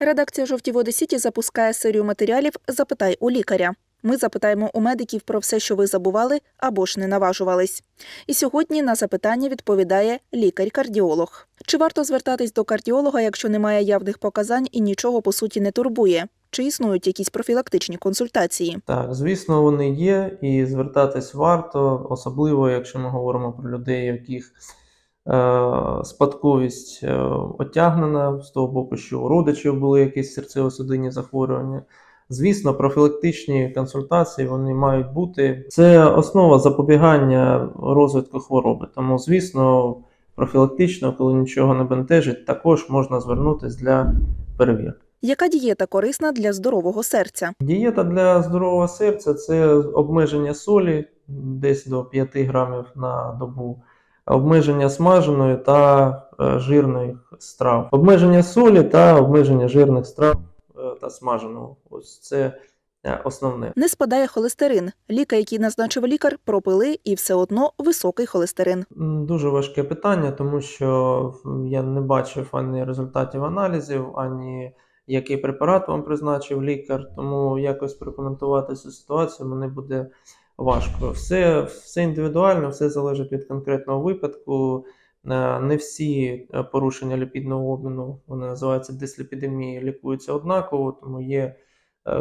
Редакція «Жовті води Сіті» запускає серію матеріалів Запитай у лікаря. Ми запитаємо у медиків про все, що ви забували або ж не наважувались. І сьогодні на запитання відповідає лікар-кардіолог. Чи варто звертатись до кардіолога, якщо немає явних показань і нічого по суті не турбує? Чи існують якісь профілактичні консультації? Так, звісно, вони є, і звертатись варто, особливо якщо ми говоримо про людей, яких спадковість е, отягнена з того боку, що у родичів були якісь серцево-судинні захворювання. Звісно, профілактичні консультації вони мають бути. Це основа запобігання розвитку хвороби. Тому, звісно, профілактично, коли нічого не бентежить, також можна звернутися для перевірки. Яка дієта корисна для здорового серця? Дієта для здорового серця це обмеження солі десь до 5 грамів на добу, обмеження смаженої та е, жирних страв, обмеження солі та обмеження жирних страв е, та смаженого. Ось це е, основне. Не спадає холестерин. Ліки, які назначив лікар, пропили і все одно високий холестерин. Дуже важке питання, тому що я не бачив ані результатів аналізів, ані який препарат вам призначив лікар, тому якось прокоментувати цю ситуацію мені буде важко. Все, все індивідуально, все залежить від конкретного випадку. Е, Не всі е, порушення ліпідного обміну, вони називаються дисліпідемії, лікуються однаково, тому є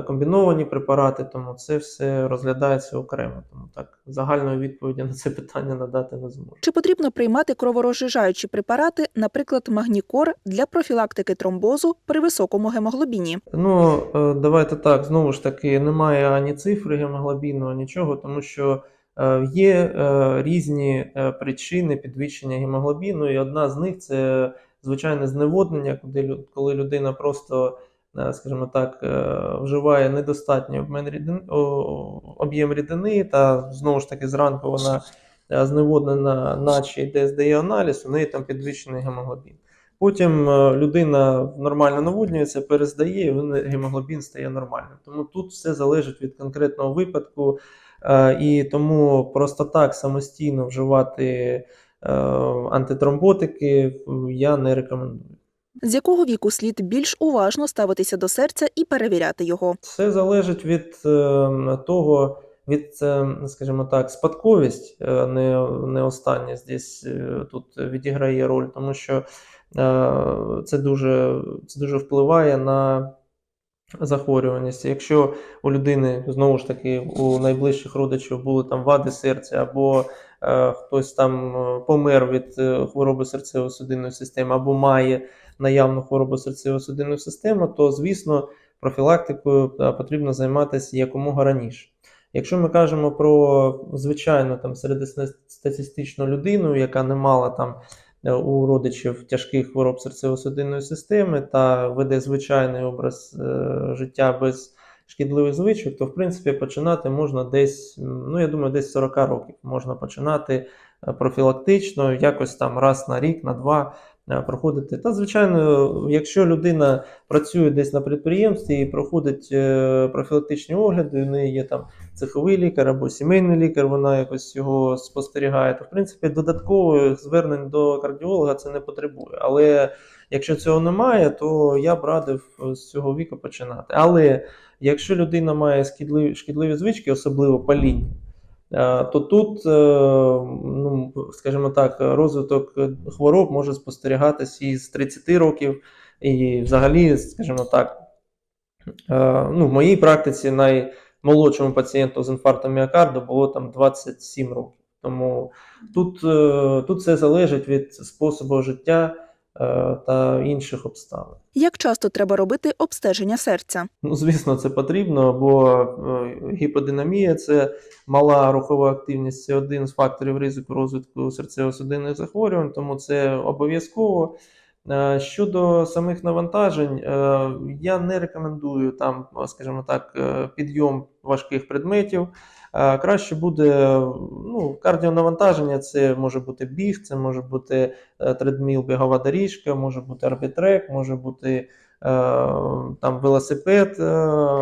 комбіновані препарати, тому це все розглядається окремо. Тому так загальної відповіді на це питання надати не зможу. Чи потрібно приймати кроворозжижаючі препарати, наприклад, магнікор для профілактики тромбозу при високому гемоглобіні? Ну, е, давайте так, знову ж таки, немає ані цифри гемоглобіну, нічого, тому що е, є е, різні е, причини підвищення гемоглобіну, і одна з них це звичайне зневоднення, коли людина просто, е, скажімо так, е, вживає недостатній обмін рідин, о, об'єм рідини, та знову ж таки зранку вона е, зневоднена, наче йде здає аналіз, у неї там підвищений гемоглобін. Потім е, людина нормально наводнюється, перездає, і гемоглобін стає нормальним. Тому тут все залежить від конкретного випадку, е, і тому просто так самостійно вживати е, антитромботики я не рекомендую. З якого віку слід більш уважно ставитися до серця і перевіряти його? Все залежить від е, того, від, е, скажімо так, спадковість е, не, не остання здесь е, тут відіграє роль, тому що е, це дуже, це дуже впливає на захворюваність. Якщо у людини знову ж таки у найближчих родичів були там вади серця, або е, хтось там помер від хвороби серцево-судинної системи, або має наявну хворобу серцево-судинної системи, то звісно профілактикою е, потрібно займатися якомога раніше. Якщо ми кажемо про звичайну там середньостатистичну людину, яка не мала там е, у родичів тяжких хвороб серцево-судинної системи та веде звичайний образ е, життя без шкідливих звичок, то в принципі починати можна десь, ну я думаю, десь 40 років можна починати е, профілактично, якось там раз на рік, на два проходити. Та, звичайно, якщо людина працює десь на підприємстві і проходить е, профілактичні огляди, у неї є там цеховий лікар або сімейний лікар, вона якось його спостерігає, то в принципі додатково звернень до кардіолога це не потребує. Але якщо цього немає, то я б радив е, з цього віку починати. Але якщо людина має шкідливі, шкідливі звички, особливо паління, е, то тут, е, ну, скажімо так, розвиток хвороб може спостерігатися із 30 років, і взагалі, скажімо так, е, ну, в моїй практиці наймолодшому пацієнту з інфарктом міокарду було там 27 років. Тому тут, е, тут все залежить від способу життя е, та інших обставин. Як часто треба робити обстеження серця? Ну, звісно, це потрібно, бо е, гіподинамія це мала рухова активність, це один з факторів ризику розвитку серцево-судинних захворювань, тому це обов'язково. Е, Щодо самих навантажень, е, я не рекомендую там, скажімо так, е, підйом важких предметів. Краще буде ну, кардіонавантаження, це може бути біг, це може бути тредміл, бігова доріжка, може бути арбітрек, може бути там велосипед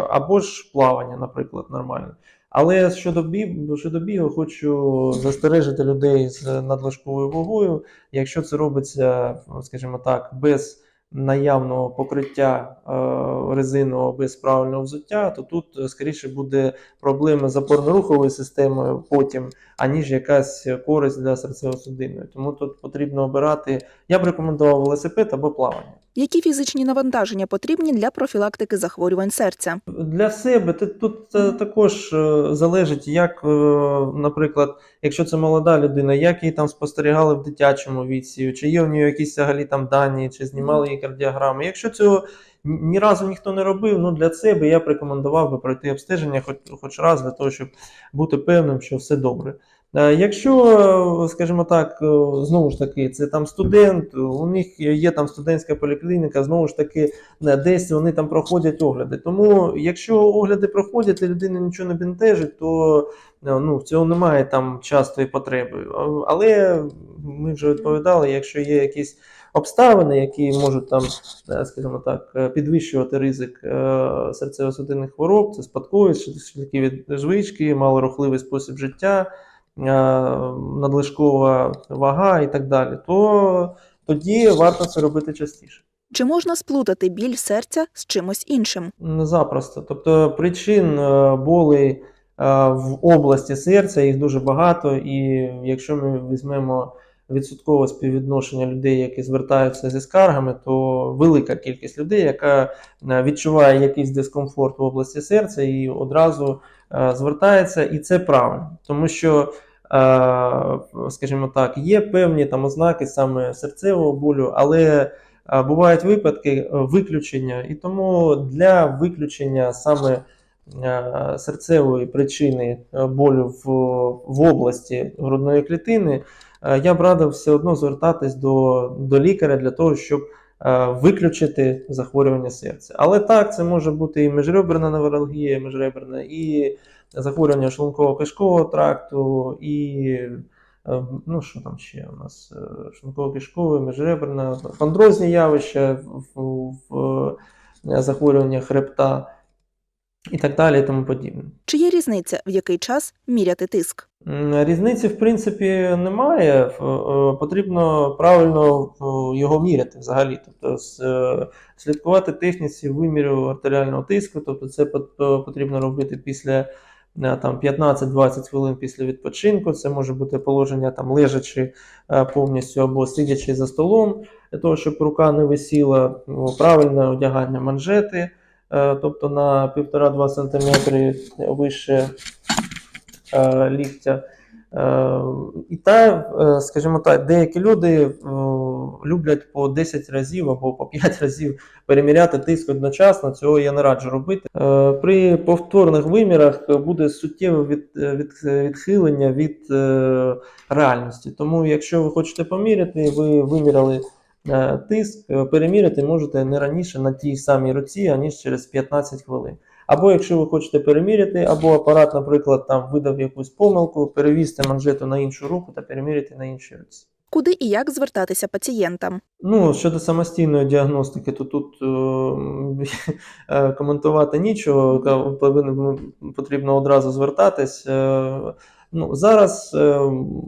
або ж плавання, наприклад, нормально. Але щодо бігу, щодо бігу, хочу застережити людей з надлишковою вагою. Якщо це робиться, скажімо так, без наявного покриття е, резинового без правильного взуття, то тут е, скоріше буде проблема з опорно-руховою системою потім, аніж якась користь для серцево-судинної. Тому тут потрібно обирати. Я б рекомендував велосипед або плавання. Які фізичні навантаження потрібні для профілактики захворювань серця? Для себе тут також е, залежить, як, е, наприклад, якщо це молода людина, як її там спостерігали в дитячому віці, чи є в нього якісь взагалі там дані, чи знімали її кардіограми. Якщо цього ні разу ніхто не робив, ну для себе я б рекомендував би пройти обстеження хоч, хоч раз для того, щоб бути певним, що все добре. Е, Якщо, е, скажімо так, е, знову ж таки, це там студент, у них є там студентська поліклініка, знову ж таки, десь вони там проходять огляди. Тому, якщо огляди проходять і людина нічого не бентежить, то ну, в цього немає там частої потреби. Але ми вже відповідали, якщо є якісь обставини, які можуть там, скажімо так, підвищувати ризик серцево-судинних хвороб, це спадковість, швидкі від звички, малорухливий спосіб життя, надлишкова вага і так далі, то тоді варто це робити частіше. Чи можна сплутати біль серця з чимось іншим? Не Запросто. Тобто причин е, болей е, в області серця їх дуже багато, і якщо ми візьмемо відсоткове співвідношення людей, які звертаються зі скаргами, то велика кількість людей, яка е, відчуває якийсь дискомфорт в області серця і одразу е, звертається, і це правильно, тому що. Е, Скажімо так, є певні там ознаки саме серцевого болю, але Бувають випадки е, виключення, і тому для виключення саме е, серцевої причини е, болю в, в області грудної клітини, е, я б радив все одно звертатись до, до лікаря для того, щоб е, виключити захворювання серця. Але так, це може бути і міжреберна невралгія, міжреберна, і захворювання шлунково-кишкового тракту, і Е, Ну, що там ще у нас? Е, Шлунково-кишкове, міжреберна, хондрозні явища в, в, в е, захворювання хребта і так далі, і тому подібне. Чи є різниця, в який час міряти тиск? Різниці, в принципі, немає. Потрібно правильно його міряти взагалі. Тобто слідкувати техніці виміру артеріального тиску, тобто це потрібно робити після там, 15-20 хвилин після відпочинку. Це може бути положення там, лежачи е, повністю або сидячи за столом, для того, щоб рука не висіла, правильне одягання манжети, е, тобто на 1,5-2 см вище е, ліктя. Е, І та, е, скажімо так, деякі люди е, люблять по 10 разів або по 5 разів переміряти тиск одночасно. Цього я не раджу робити. При повторних вимірах буде суттєве від, від, відхилення від реальності. Тому, якщо ви хочете поміряти, ви виміряли тиск, переміряти можете не раніше на тій самій руці, аніж через 15 хвилин. Або якщо ви хочете переміряти, або апарат, наприклад, там видав якусь помилку, перевісти манжету на іншу руку та переміряти на іншій руці. Куди і як звертатися пацієнтам? Ну, щодо самостійної діагностики, то тут е, е, коментувати нічого, потрібно одразу звертатись. Е, Ну, зараз е,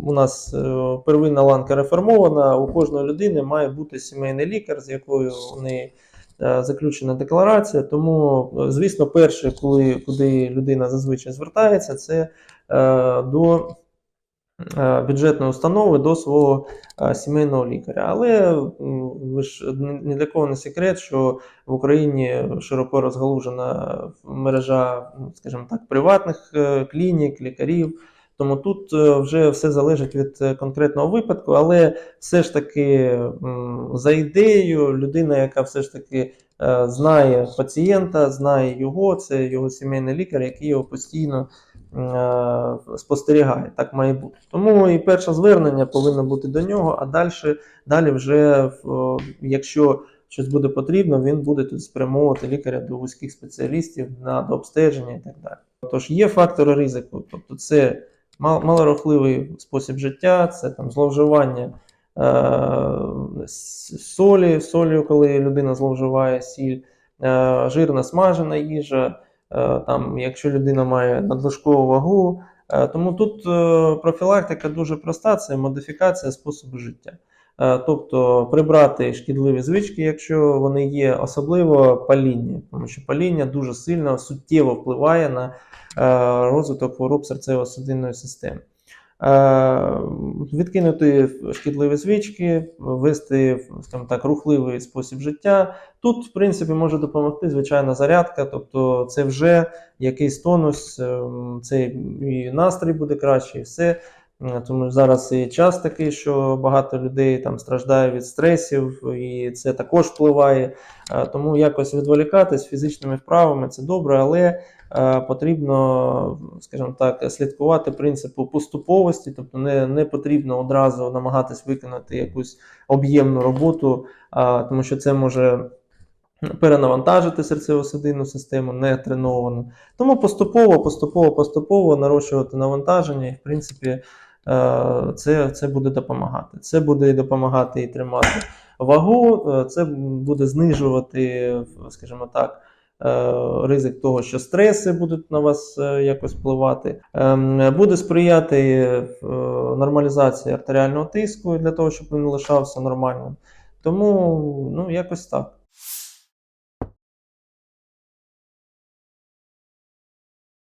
у нас е, первинна ланка реформована, у кожної людини має бути сімейний лікар, з якою у неї заключена декларація. Тому, е, звісно, перше, коли, куди людина зазвичай звертається, це е, до е, бюджетної установи, до свого е, сімейного лікаря. Але ви ж ні для кого не секрет, що в Україні широко розгалужена мережа, скажімо так, приватних е, клінік, лікарів. Тому тут е, вже все залежить від е, конкретного випадку, але все ж таки за ідеєю, людина, яка все ж таки е, знає пацієнта, знає його, це його сімейний лікар, який його постійно спостерігає. Так має бути. Тому і перше звернення повинно бути до нього, а далі, далі вже, якщо щось буде потрібно, він буде тут спрямовувати лікаря до вузьких спеціалістів на обстеження і так далі. Тож є фактори ризику, тобто це малорухливий спосіб життя, це там зловживання е, солі, солью, коли людина зловживає сіль, е, жирна смажена їжа, е, там, якщо людина має надлишкову вагу. Е, Тому тут е, профілактика дуже проста, це модифікація способу життя. Е, Тобто прибрати шкідливі звички, якщо вони є, особливо паління, тому що паління дуже сильно суттєво впливає на розвиток хвороб серцево-судинної системи. Е, Відкинути шкідливі звички, вести скажімо так, рухливий спосіб життя. Тут, в принципі, може допомогти звичайна зарядка, тобто це вже якийсь тонус, ем, це і настрій буде краще, і все. Е, Тому зараз і час такий, що багато людей там страждає від стресів, і це також впливає. Е, Тому якось відволікатись фізичними вправами це добре, але потрібно, скажімо так, слідкувати принципу поступовості, тобто не, не потрібно одразу намагатись виконати якусь об'ємну роботу, а, тому що це може перенавантажити серцево-судинну систему не треновану. Тому поступово, поступово, поступово нарощувати навантаження, і в принципі е, це, це буде допомагати. Це буде і допомагати і тримати вагу, е, це буде знижувати, скажімо так. Е, Ризик того, що стреси будуть на вас е, якось впливати, Ем, буде сприяти е, нормалізації артеріального тиску для того, щоб він лишався нормальним. Тому ну, якось так.